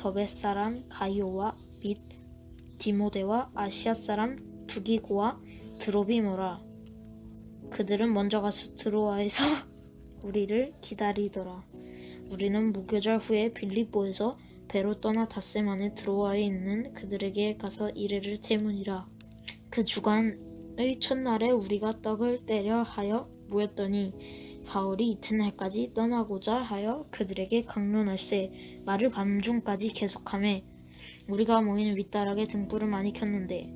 더베 사람 가이오와 및 디모데와 아시아 사람 두기고와 드로비모라 그들은 먼저 가서 드로아에서 우리를 기다리더라. 우리는 무교절 후에 빌립보에서 배로 떠나 닷새 만에 드로아에 있는 그들에게 가서 이래를 태문이라. 그 주간의 첫날에 우리가 떡을 때려 하여 모였더니 바울이 이튿날까지 떠나고자 하여 그들에게 강론할세 말을 밤중까지 계속하매 우리가 모인 윗다락에 등불을 많이 켰는데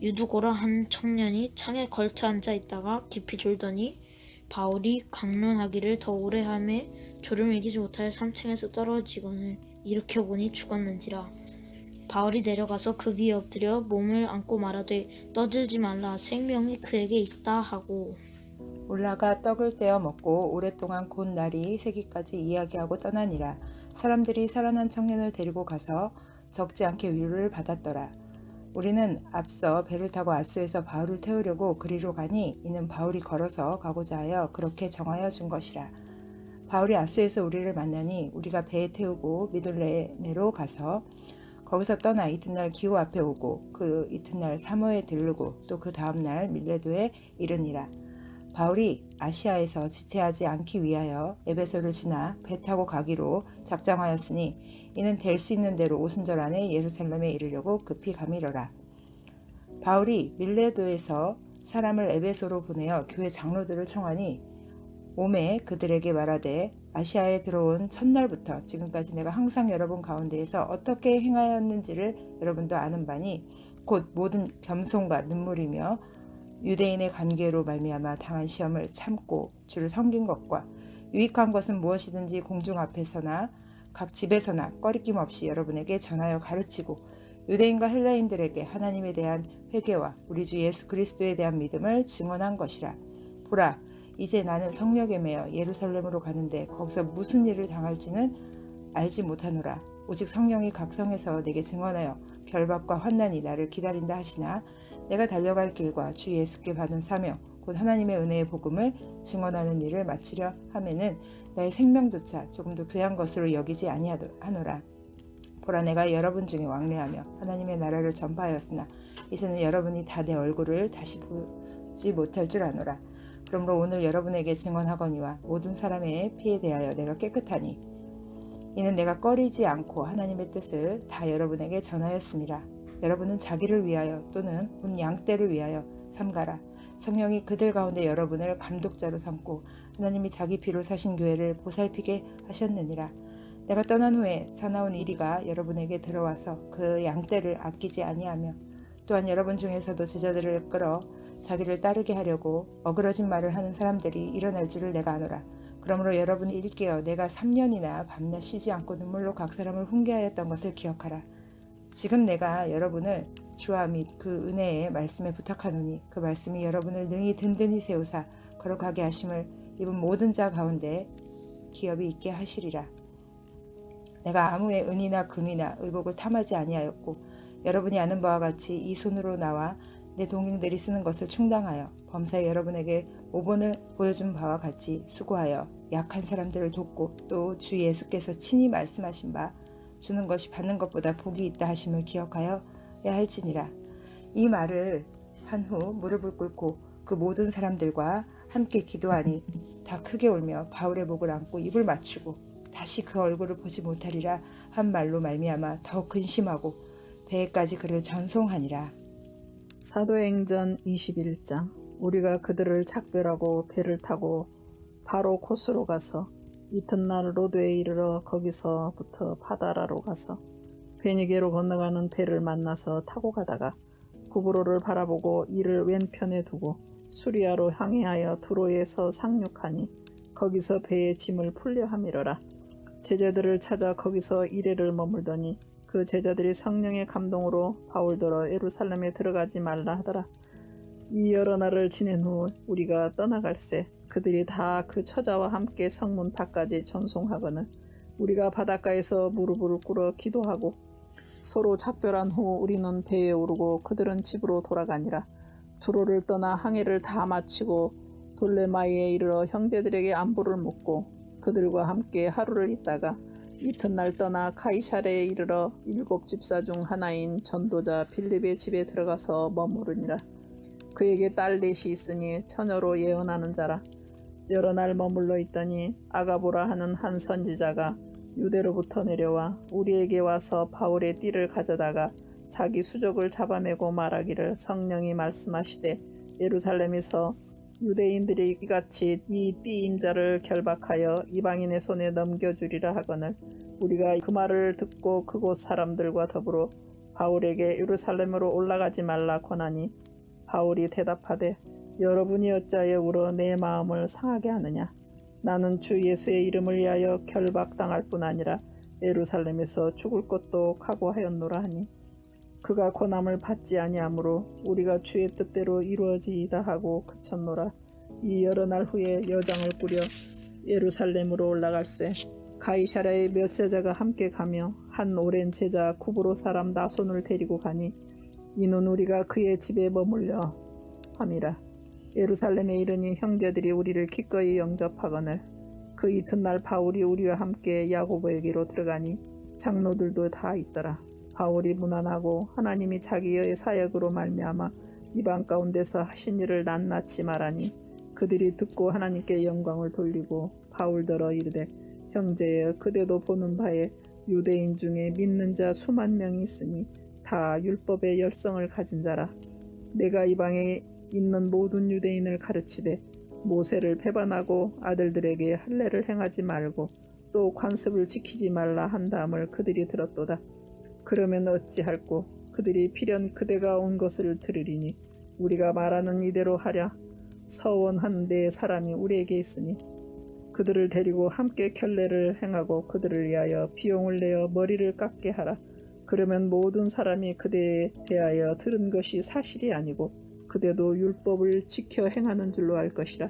유두고라 한 청년이 창에 걸쳐 앉아 있다가 깊이 졸더니 바울이 강론하기를 더 오래 함에 졸음을 이기지 못하여 3층에서 떨어지거늘 일으켜 보니 죽었는지라. 바울이 내려가서 그 위에 엎드려 몸을 안고 말하되 떠들지 말라. 생명이 그에게 있다. 하고 올라가 떡을 떼어 먹고 오랫동안 곧 날이 새기까지 이야기하고 떠나니라. 사람들이 살아난 청년을 데리고 가서 적지 않게 위로를 받았더라. 우리는 앞서 배를 타고 아스에서 바울을 태우려고 그리로 가니 이는 바울이 걸어서 가고자 하여 그렇게 정하여 준 것이라. 바울이 아스에서 우리를 만나니 우리가 배에 태우고 미들레네로 가서 거기서 떠나 이튿날 기호 앞에 오고 그 이튿날 사모에 들르고 또 그 다음날 밀레도에 이르니라. 바울이 아시아에서 지체하지 않기 위하여 에베소를 지나 배 타고 가기로 작정하였으니 이는 될 수 있는 대로 오순절 안에 예루살렘에 이르려고 급히 가미러라. 바울이 밀레도에서 사람을 에베소로 보내어 교회 장로들을 청하니 오매 그들에게 말하되 아시아에 들어온 첫날부터 지금까지 내가 항상 여러분 가운데에서 어떻게 행하였는지를 여러분도 아는 바니 곧 모든 겸손과 눈물이며 유대인의 관계로 말미암아 당한 시험을 참고 주를 섬긴 것과 유익한 것은 무엇이든지 공중 앞에서나 각 집에서나 꺼리낌 없이 여러분에게 전하여 가르치고 유대인과 헬라인들에게 하나님에 대한 회개와 우리 주 예수 그리스도에 대한 믿음을 증언한 것이라. 보라, 이제 나는 성령에 매여 예루살렘으로 가는데 거기서 무슨 일을 당할지는 알지 못하노라. 오직 성령이 각성해서 내게 증언하여 결박과 환난이 나를 기다린다 하시나 내가 달려갈 길과 주 예수께 받은 사명 곧 하나님의 은혜의 복음을 증언하는 일을 마치려 하면은 나의 생명조차 조금도 귀한 것으로 여기지 아니하노라. 보라 내가 여러분 중에 왕래하며 하나님의 나라를 전파하였으나 이제는 여러분이 다 내 얼굴을 다시 보지 못할 줄 아노라. 그러므로 오늘 여러분에게 증언하거니와 모든 사람의 피에 대하여 내가 깨끗하니 이는 내가 꺼리지 않고 하나님의 뜻을 다 여러분에게 전하였습니다. 여러분은 자기를 위하여 또는 온 양떼를 위하여 삼가라. 성령이 그들 가운데 여러분을 감독자로 삼고 하나님이 자기 피로 사신 교회를 보살피게 하셨느니라. 내가 떠난 후에 사나운 이리가 여러분에게 들어와서 그 양떼를 아끼지 아니하며 또한 여러분 중에서도 제자들을 끌어 자기를 따르게 하려고 어그러진 말을 하는 사람들이 일어날 줄을 내가 아노라. 그러므로 여러분이 일깨어 내가 3년이나 밤낮 쉬지 않고 눈물로 각 사람을 훈계하였던 것을 기억하라. 지금 내가 여러분을 주와 및 그 은혜의 말씀에 부탁하노니 그 말씀이 여러분을 능히 든든히 세우사 거룩하게 하심을 입은 모든 자 가운데 기업이 있게 하시리라. 내가 아무의 은이나 금이나 의복을 탐하지 아니하였고 여러분이 아는 바와 같이 이 손으로 나와 내 동행들이 쓰는 것을 충당하여 범사에 여러분에게 오본을 보여준 바와 같이 수고하여 약한 사람들을 돕고 또 주 예수께서 친히 말씀하신 바 주는 것이 받는 것보다 복이 있다 하심을 기억하여 야 할지니라. 이 말을 한 후 무릎을 꿇고 그 모든 사람들과 함께 기도하니 다 크게 울며 바울의 목을 안고 입을 맞추고 다시 그 얼굴을 보지 못하리라 한 말로 말미암아 더욱 근심하고 배에까지 그를 전송하니라. 사도행전 21장 우리가 그들을 작별하고 배를 타고 바로 코스로 가서 이튿날 로드에 이르러 거기서부터 파다라로 가서 베니게로 건너가는 배를 만나서 타고 가다가 구브로를 바라보고 이를 왼편에 두고 수리아로 항해하여 두로에서 상륙하니 거기서 배의 짐을 풀려 함이러라 제자들을 찾아 거기서 이래를 머물더니 그그 제자들이 성령의 감동으로 바울더러 예루살렘에 들어가지 말라 하더라. 이 여러 날을 지낸 후 우리가 떠나갈새 그들이 다 그 처자와 함께 성문 밖까지 전송하거늘 우리가 바닷가에서 무릎을 꿇어 기도하고 서로 작별한 후 우리는 배에 오르고 그들은 집으로 돌아가니라. 두로를 떠나 항해를 다 마치고 돌레마이에 이르러 형제들에게 안부를 묻고 그들과 함께 하루를 있다가 이튿날 떠나 카이샤레에 이르러 일곱 집사 중 하나인 전도자 빌립의 집에 들어가서 머무르니라. 그에게 딸 넷이 있으니 처녀로 예언하는 자라. 여러 날 머물러 있더니 아가보라 하는 한 선지자가 유대로부터 내려와 우리에게 와서 바울의 띠를 가져다가 자기 수족을 잡아매고 말하기를 성령이 말씀하시되 예루살렘에서 유대인들이 이같이 이 띠 임자를 결박하여 이방인의 손에 넘겨주리라 하거늘 우리가 그 말을 듣고 그곳 사람들과 더불어 바울에게 예루살렘으로 올라가지 말라 권하니 바울이 대답하되 여러분이 어찌하여 울어 내 마음을 상하게 하느냐? 나는 주 예수의 이름을 위하여 결박당할 뿐 아니라 예루살렘에서 죽을 것도 각오하였노라 하니 그가 권함을 받지 아니하므로 우리가 주의 뜻대로 이루어지이다 하고 그쳤노라. 이 여러 날 후에 여장을 꾸려 예루살렘으로 올라갈새 가이샤라의 몇 제자가 함께 가며 한 오랜 제자 구브로 사람 나손을 데리고 가니 이는 우리가 그의 집에 머물려 함이라 예루살렘에 이르니 형제들이 우리를 기꺼이 영접하거늘 그 이튿날 바울이 우리와 함께 야고보에게로 들어가니 장로들도 다 있더라. 바울이 무난하고 하나님이 자기의 사역으로 말미암아 이방 가운데서 하신 일을 낱낱이 말하니 그들이 듣고 하나님께 영광을 돌리고 바울더러 이르되 형제여 그대도 보는 바에 유대인 중에 믿는 자 수만 명이 있으니 다 율법의 열성을 가진 자라. 내가 이방에 있는 모든 유대인을 가르치되 모세를 배반하고 아들들에게 할례를 행하지 말고 또 관습을 지키지 말라 한 다음을 그들이 들었도다. 그러면 어찌할꼬 그들이 필연 그대가 온 것을 들으리니 우리가 말하는 이대로 하랴 서원한 네 사람이 우리에게 있으니 그들을 데리고 함께 결례를 행하고 그들을 위하여 비용을 내어 머리를 깎게 하라. 그러면 모든 사람이 그대에 대하여 들은 것이 사실이 아니고 그대도 율법을 지켜 행하는 줄로 알 것이라.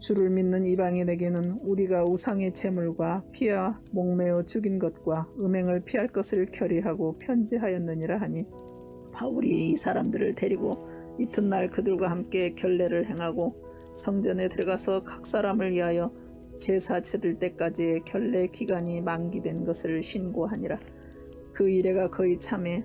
주를 믿는 이방인에게는 우리가 우상의 제물과 피와 목매어 죽인 것과 음행을 피할 것을 결의하고 편지하였느니라 하니 바울이 이 사람들을 데리고 이튿날 그들과 함께 결례를 행하고 성전에 들어가서 각 사람을 위하여 제사 치를 때까지의 결례 기간이 만기된 것을 신고하니라. 그 이래가 거의 참에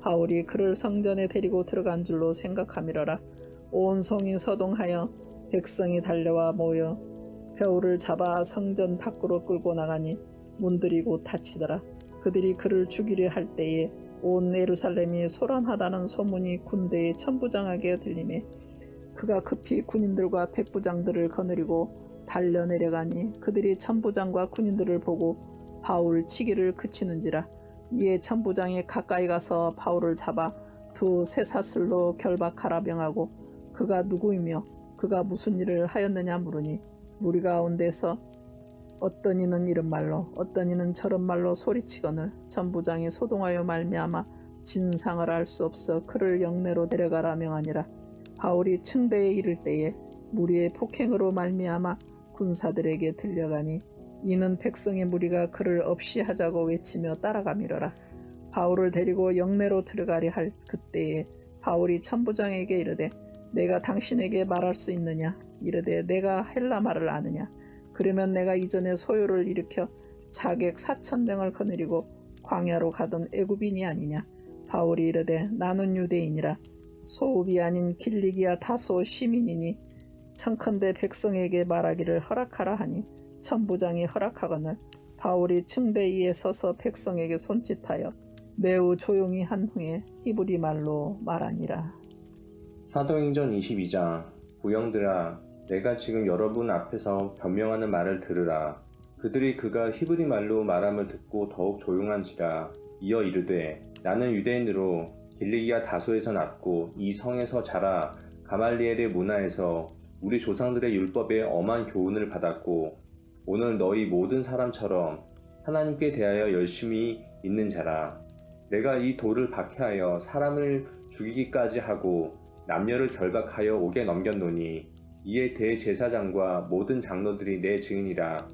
바울이 그를 성전에 데리고 들어간 줄로 생각함이러라. 온 성이 서동하여 백성이 달려와 모여 배우를 잡아 성전 밖으로 끌고 나가니 문들이 곧 닫히더라. 그들이 그를 죽이려 할 때에 온 예루살렘이 소란하다는 소문이 군대의 천부장에게 들리매 그가 급히 군인들과 백부장들을 거느리고 달려 내려가니 그들이 천부장과 군인들을 보고 바울 치기를 그치는지라 이에 천부장이 가까이 가서 바울을 잡아 두 쇠사슬로 결박하라 명하고 그가 누구이며 그가 무슨 일을 하였느냐 물으니 무리 가운데서 어떤 이는 이런 말로 어떤 이는 저런 말로 소리치거늘 천부장이 소동하여 말미암아 진상을 알 수 없어 그를 영내로 데려가라 명하니라. 바울이 층대에 이를 때에 무리의 폭행으로 말미암아 군사들에게 들려가니 이는 백성의 무리가 그를 없이 하자고 외치며 따라가미러라. 바울을 데리고 영내로 들어가려 할 그때에 바울이 천부장에게 이르되 내가 당신에게 말할 수 있느냐? 이르되 내가 헬라 말을 아느냐? 그러면 내가 이전에 소요를 일으켜 자객 사천 명을 거느리고 광야로 가던 애굽인이 아니냐? 바울이 이르되 나는 유대인이라. 소읍이 아닌 길리기아 다소 시민이니 청컨대 백성에게 말하기를 허락하라 하니 천부장이 허락하거늘 바울이 층대 위에 서서 백성에게 손짓하여 매우 조용히 한 후에 히브리 말로 말하니라. 사도행전 22장 부영들아 내가 지금 여러분 앞에서 변명하는 말을 들으라. 그들이 그가 히브리 말로 말함을 듣고 더욱 조용한지라. 이어 이르되 나는 유대인으로 길리기아 다소에서 났고 이 성에서 자라. 가말리엘의 문화에서 우리 조상들의 율법에 엄한 교훈을 받았고 오늘 너희 모든 사람처럼 하나님께 대하여 열심히 있는 자라. 내가 이 돌을 박해하여 사람을 죽이기까지 하고 남녀를 결박하여 옥에 넘겼노니 이에 대제사장과 모든 장로들이 내 증인이라.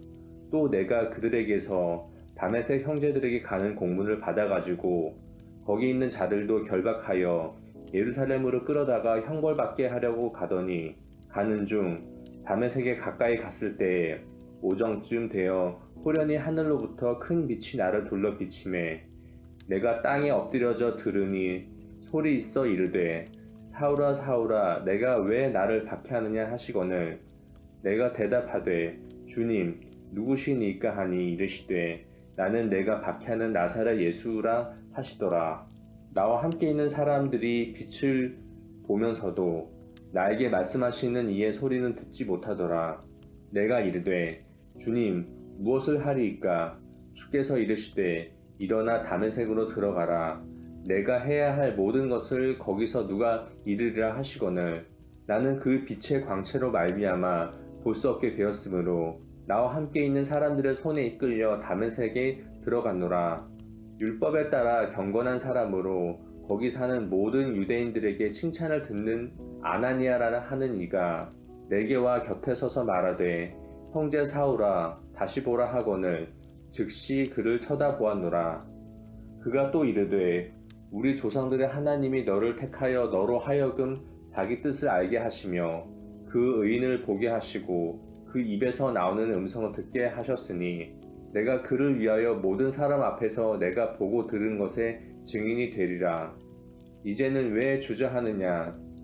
또 내가 그들에게서 다메섹 형제들에게 가는 공문을 받아가지고 거기 있는 자들도 결박하여 예루살렘으로 끌어다가 형벌받게 하려고 가더니 가는 중 다메섹에 가까이 갔을 때에 오정쯤 되어 호련히 하늘로부터 큰 빛이 나를 둘러 비침에 내가 땅에 엎드려져 들으니 소리 있어 이르되 사울아 사울아 내가 왜 나를 박해하느냐 하시거늘 내가 대답하되 주님 누구시니까 하니 이르시되 나는 내가 박해하는 나사렛 예수라 하시더라. 나와 함께 있는 사람들이 빛을 보면서도 나에게 말씀하시는 이의 소리는 듣지 못하더라. 내가 이르되 주님 무엇을 하리이까? 주께서 이르시되 일어나 다메색으로 들어가라. 내가 해야 할 모든 것을 거기서 누가 이르리라 하시거늘. 나는 그 빛의 광채로 말미암아 볼 수 없게 되었으므로 나와 함께 있는 사람들의 손에 이끌려 다메색에 들어갔노라. 율법에 따라 경건한 사람으로 거기 사는 모든 유대인들에게 칭찬을 듣는 아나니아라 하는 이가 내게와 곁에 서서 말하되 형제 사울아 다시 보라 하거늘 즉시 그를 쳐다보았노라 그가 또 이르되 우리 조상들의 하나님이 너를 택하여 너로 하여금 자기 뜻을 알게 하시며 그 의인을 보게 하시고 그 입에서 나오는 음성을 듣게 하셨으니 내가 그를 위하여 모든 사람 앞에서 내가 보고 들은 것에 증인이 되리라. 이제는 왜 주저하느냐?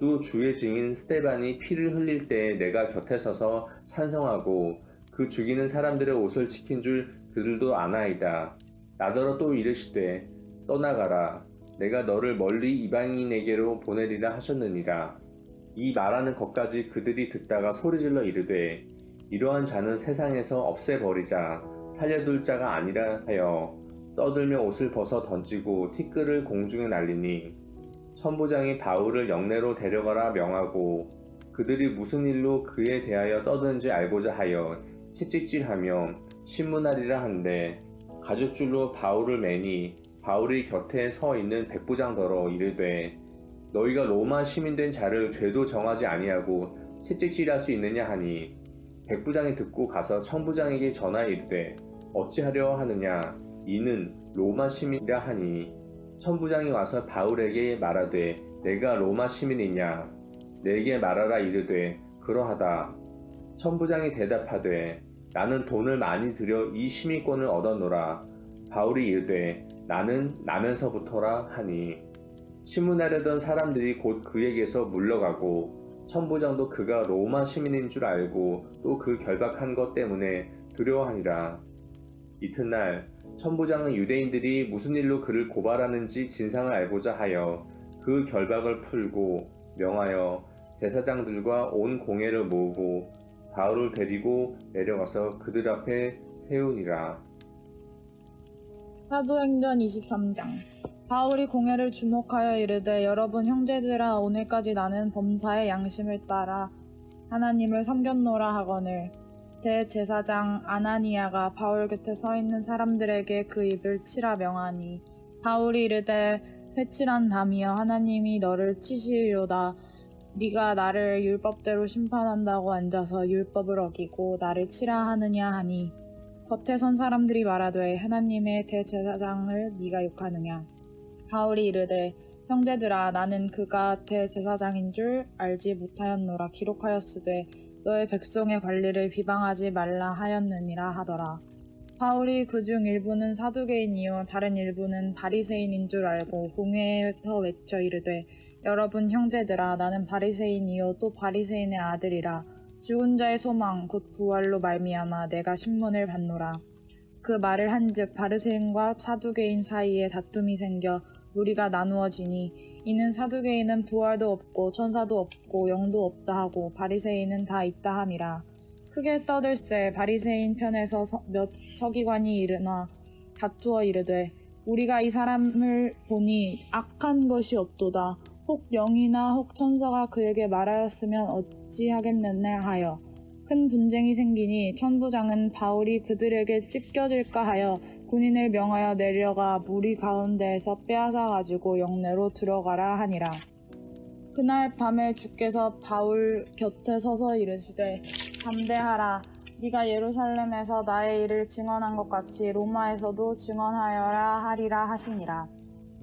또 주의 증인 스테반이 피를 흘릴 때 내가 곁에 서서 찬성하고 그 죽이는 사람들의 옷을 지킨 줄 그들도 아나이다. 나더러 또 이르시되 떠나가라. 내가 너를 멀리 이방인에게로 보내리라 하셨느니라. 이 말하는 것까지 그들이 듣다가 소리질러 이르되 이러한 자는 세상에서 없애버리자 살려둘 자가 아니라 하여 떠들며 옷을 벗어 던지고 티끌을 공중에 날리니 천부장이 바울을 영내로 데려가라 명하고 그들이 무슨 일로 그에 대하여 떠드는지 알고자 하여 채찍질하며 신문하리라 한데 가죽줄로 바울을 매니 바울이 곁에 서 있는 백부장더러 이르되 너희가 로마 시민된 자를 죄도 정하지 아니하고 채찍질할 수 있느냐 하니 백부장이 듣고 가서 청부장에게 전하여 이르되 어찌하려 하느냐 이는 로마 시민이라 하니 천부장이 와서 바울에게 말하되 내가 로마 시민이냐? 내게 말하라 이르되 그러하다. 천부장이 대답하되 나는 돈을 많이 들여 이 시민권을 얻었노라. 바울이 이르되 나는 나면서부터라 하니. 신문하려던 사람들이 곧 그에게서 물러가고 천부장도 그가 로마 시민인 줄 알고 또 그 결박한 것 때문에 두려워하니라. 이튿날 천부장은 유대인들이 무슨 일로 그를 고발하는지 진상을 알고자 하여 그 결박을 풀고 명하여 제사장들과 온 공회를 모으고 바울을 데리고 내려가서 그들 앞에 세우니라. 사도행전 23장 바울이 공회를 주목하여 이르되 여러분 형제들아 오늘까지 나는 범사의 양심을 따라 하나님을 섬겼노라 하거늘 대제사장 아나니아가 바울 곁에 서 있는 사람들에게 그 입을 치라 명하니 바울이 이르되 회칠한 담이여 하나님이 너를 치시리로다. 네가 나를 율법대로 심판한다고 앉아서 율법을 어기고 나를 치라 하느냐 하니 겉에 선 사람들이 말하되 하나님의 대제사장을 네가 욕하느냐. 바울이 이르되 형제들아 나는 그가 대제사장인 줄 알지 못하였노라 기록하였으되 너의 백성의 관리를 비방하지 말라 하였느니라 하더라. 바울이 그 중 일부는 사두개인이요 다른 일부는 바리새인인 줄 알고 공회에서 외쳐 이르되 여러분 형제들아 나는 바리새인이요 또 바리새인의 아들이라 죽은 자의 소망 곧 부활로 말미암아 내가 신문을 받노라. 그 말을 한즉 바리새인과 사두개인 사이에 다툼이 생겨 무리가 나누어지니 이는 사두개인은 부활도 없고 천사도 없고 영도 없다 하고 바리새인은 다 있다 함이라. 크게 떠들새 바리새인 편에서 서- 몇 서기관이 일어나 다투어 이르되 우리가 이 사람을 보니 악한 것이 없도다. 혹 영이나 혹 천사가 그에게 말하였으면 어찌하겠느냐 하여 큰 분쟁이 생기니 천부장은 바울이 그들에게 찢겨질까 하여 군인을 명하여 내려가 무리 가운데에서 빼앗아 가지고 영내로 들어가라 하니라. 그날 밤에 주께서 바울 곁에 서서 이르시되 담대하라 네가 예루살렘에서 나의 일을 증언한 것 같이 로마에서도 증언하여라 하리라 하시니라.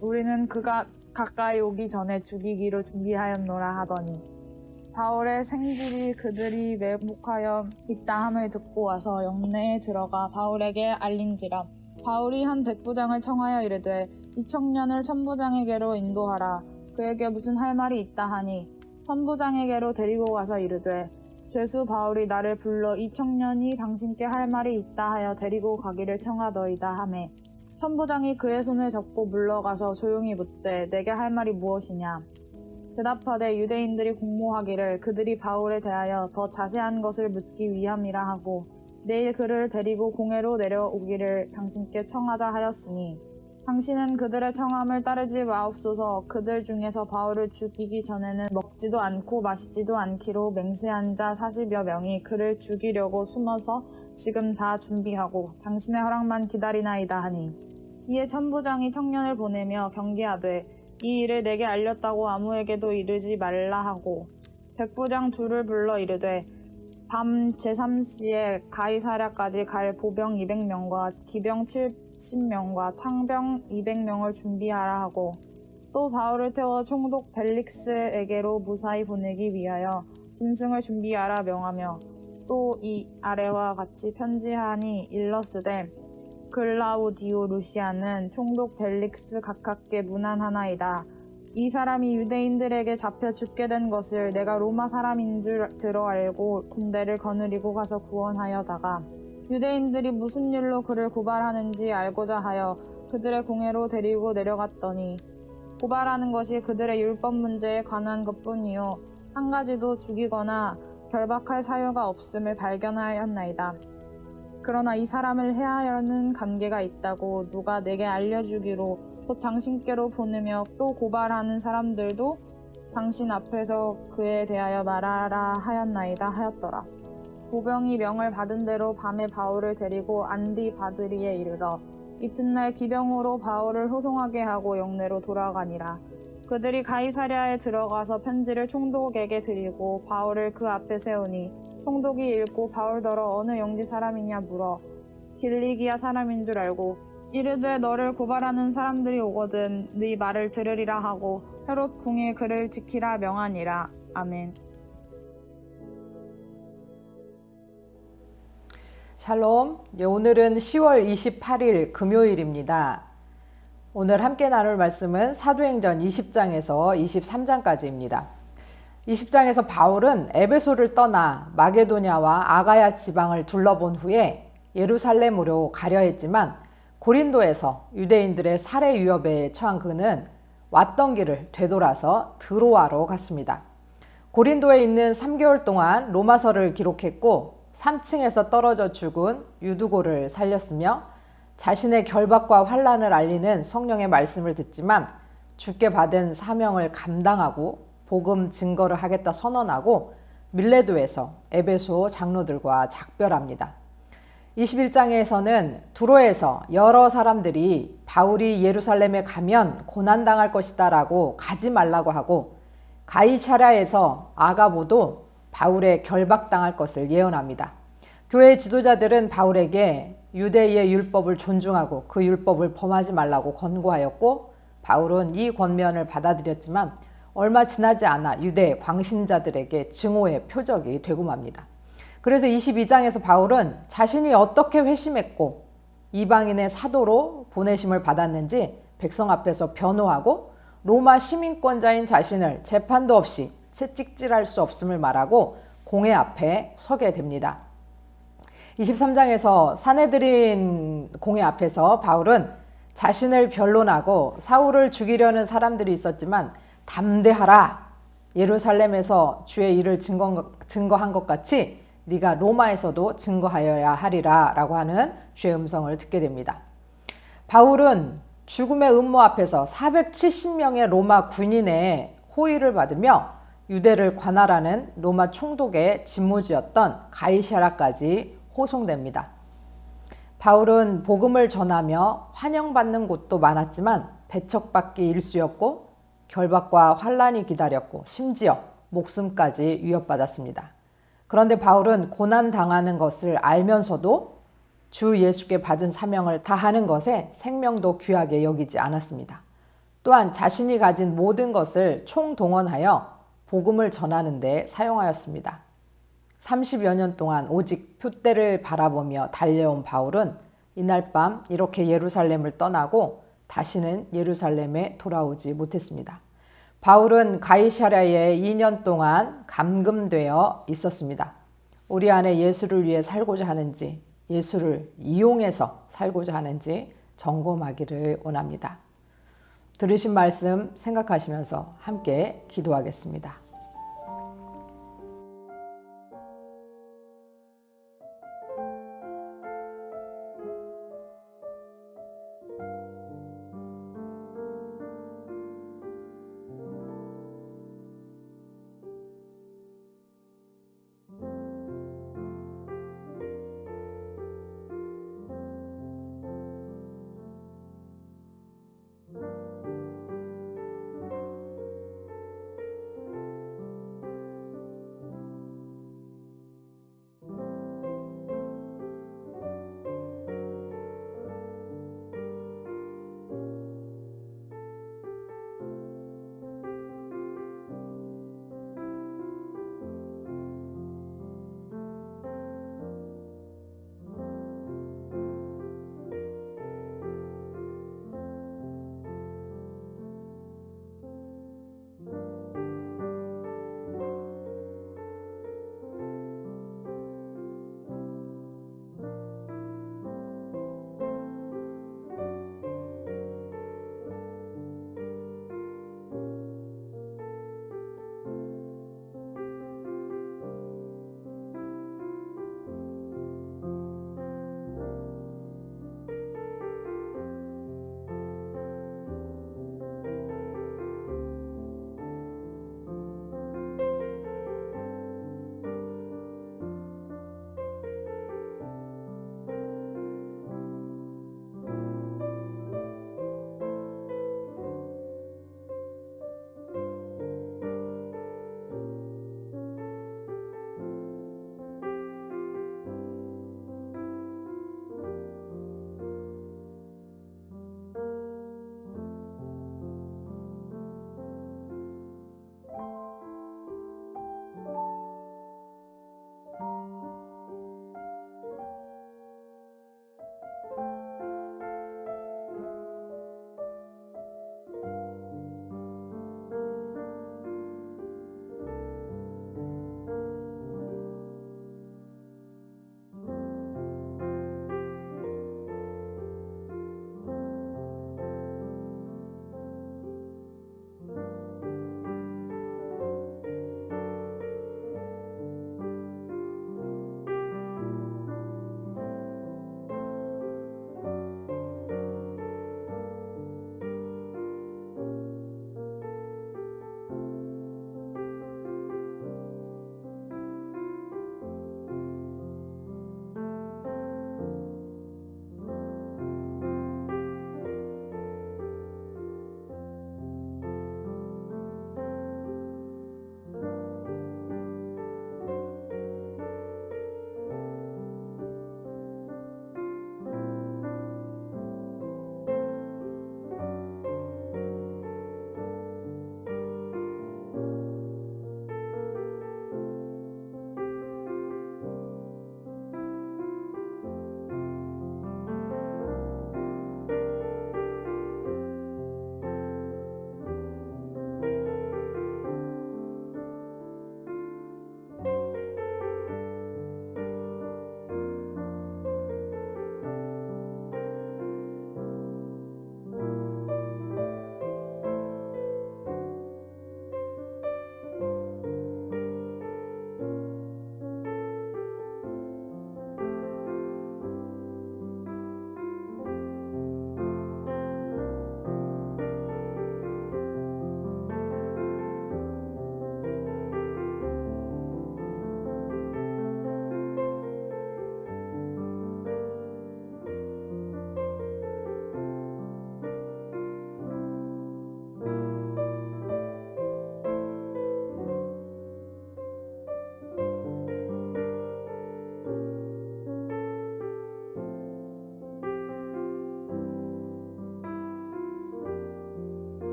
우리는 그가 가까이 오기 전에 죽이기로 준비하였노라 하더니 바울의 생질이 그들이 매복하여 있다 함을 듣고 와서 영내에 들어가 바울에게 알린지라 바울이 한 백부장을 청하여 이르되 이 청년을 천부장에게로 인도하라. 그에게 무슨 할 말이 있다 하니 천부장에게로 데리고 가서 이르되 죄수 바울이 나를 불러 이 청년이 당신께 할 말이 있다 하여 데리고 가기를 청하더이다 하매 천부장이 그의 손을 잡고 물러가서 조용히 묻되 내게 할 말이 무엇이냐? 대답하되 유대인들이 공모하기를 그들이 바울에 대하여 더 자세한 것을 묻기 위함이라 하고 내일 그를 데리고 공회로 내려오기를 당신께 청하자 하였으니 당신은 그들의 청함을 따르지 마옵소서. 그들 중에서 바울을 죽이기 전에는 먹지도 않고 마시지도 않기로 맹세한 자 40여 명이 그를 죽이려고 숨어서 지금 다 준비하고 당신의 허락만 기다리나이다 하니 이에 천부장이 청년을 보내며 경계하되 이 일을 내게 알렸다고 아무에게도 이르지 말라 하고 백부장 둘을 불러 이르되 밤 제3시에 가이사랴까지 갈 보병 200명과 기병 70명과 창병 200명을 준비하라 하고 또 바울을 태워 총독 벨릭스에게로 무사히 보내기 위하여 짐승을 준비하라 명하며 또 이 아래와 같이 편지하니 일러스되 글라우디오 루시아는 총독 벨릭스 가깝게 무난하나이다. 이 사람이 유대인들에게 잡혀 죽게 된 것을 내가 로마 사람인 줄 들어 알고 군대를 거느리고 가서 구원하여다가 유대인들이 무슨 일로 그를 고발하는지 알고자 하여 그들의 공회로 데리고 내려갔더니 고발하는 것이 그들의 율법 문제에 관한 것뿐이요 한 가지도 죽이거나 결박할 사유가 없음을 발견하였나이다. 그러나 이 사람을 해하려는 관계가 있다고 누가 내게 알려주기로 곧 당신께로 보내며 또 고발하는 사람들도 당신 앞에서 그에 대하여 말하라 하였나이다 하였더라. 보병이 명을 받은 대로 밤에 바울을 데리고 안디 바드리에 이르러 이튿날 기병으로 바울을 호송하게 하고 영내로 돌아가니라. 그들이 가이사랴에 들어가서 편지를 총독에게 드리고 바울을 그 앞에 세우니 총독이 읽고 바울더러 어느 영지 사람이냐 물어 길리기아 사람인 줄 알고 이르되 너를 고발하는 사람들이 오거든 네 말을 들으리라 하고 헤롯 궁에 그를 지키라 명하니라 아멘. 샬롬. 예, 오늘은 10월 28일 금요일입니다. 오늘 함께 나눌 말씀은 사도행전 20장에서 23장까지입니다. 20장에서 바울은 에베소를 떠나 마게도냐와 아가야 지방을 둘러본 후에 예루살렘으로 가려 했지만 고린도에서 유대인들의 살해 위협에 처한 그는 왔던 길을 되돌아서 드로아로 갔습니다. 고린도에 있는 3개월 동안 로마서를 기록했고 3층에서 떨어져 죽은 유두고를 살렸으며 자신의 결박과 환란을 알리는 성령의 말씀을 듣지만 주께 받은 사명을 감당하고 복음 증거를 하겠다 선언하고 밀레도에서 에베소 장로들과 작별합니다. 21장에서는 두로에서 여러 사람들이 바울이 예루살렘에 가면 고난당할 것이다 라고 가지 말라고 하고 가이차랴에서 아가보도 바울의 결박당할 것을 예언합니다. 교회 지도자들은 바울에게 유대의 율법을 존중하고 그 율법을 범하지 말라고 권고하였고 바울은 이 권면을 받아들였지만 얼마 지나지 않아 유대 광신자들에게 증오의 표적이 되고 맙니다. 그래서 22장에서 바울은 자신이 어떻게 회심했고 이방인의 사도로 보내심을 받았는지 백성 앞에서 변호하고 로마 시민권자인 자신을 재판도 없이 채찍질할 수 없음을 말하고 공회 앞에 서게 됩니다. 23장에서 사내들인 공회 앞에서 바울은 자신을 변론하고 사울을 죽이려는 사람들이 있었지만 담대하라. 예루살렘에서 주의 일을 증거, 증거한 것 같이 네가 로마에서도 증거하여야 하리라 라고 하는 주의 음성을 듣게 됩니다. 바울은 죽음의 음모 앞에서 470명의 로마 군인의 호의를 받으며 유대를 관할하는 로마 총독의 집무지였던 가이샤라까지 호송됩니다. 바울은 복음을 전하며 환영받는 곳도 많았지만 배척받기 일쑤였고 결박과 환란이 기다렸고 심지어 목숨까지 위협받았습니다. 그런데 바울은 고난 당하는 것을 알면서도 주 예수께 받은 사명을 다하는 것에 생명도 귀하게 여기지 않았습니다. 또한 자신이 가진 모든 것을 총동원하여 복음을 전하는 데 사용하였습니다. 30여 년 동안 오직 표대를 바라보며 달려온 바울은 이날 밤 이렇게 예루살렘을 떠나고 다시는 예루살렘에 돌아오지 못했습니다. 바울은 가이샤랴에 2년 동안 감금되어 있었습니다. 우리 안에 예수를 위해 살고자 하는지 예수를 이용해서 살고자 하는지 점검하기를 원합니다. 들으신 말씀 생각하시면서 함께 기도하겠습니다.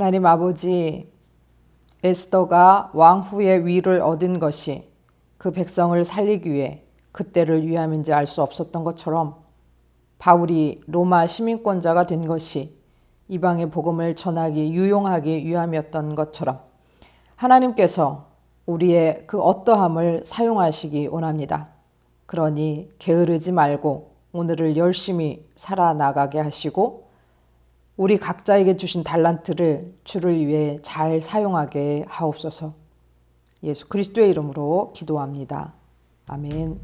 하나님 아버지, 에스더가 왕후의 위를 얻은 것이 그 백성을 살리기 위해 그때를 위함인지 알 수 없었던 것처럼 바울이 로마 시민권자가 된 것이 이방의 복음을 전하기 유용하기 위함이었던 것처럼 하나님께서 우리의 그 어떠함을 사용하시기 원합니다. 그러니 게으르지 말고 오늘을 열심히 살아나가게 하시고 우리 각자에게 주신 달란트를 주를 위해 잘 사용하게 하옵소서. 예수 그리스도의 이름으로 기도합니다. 아멘.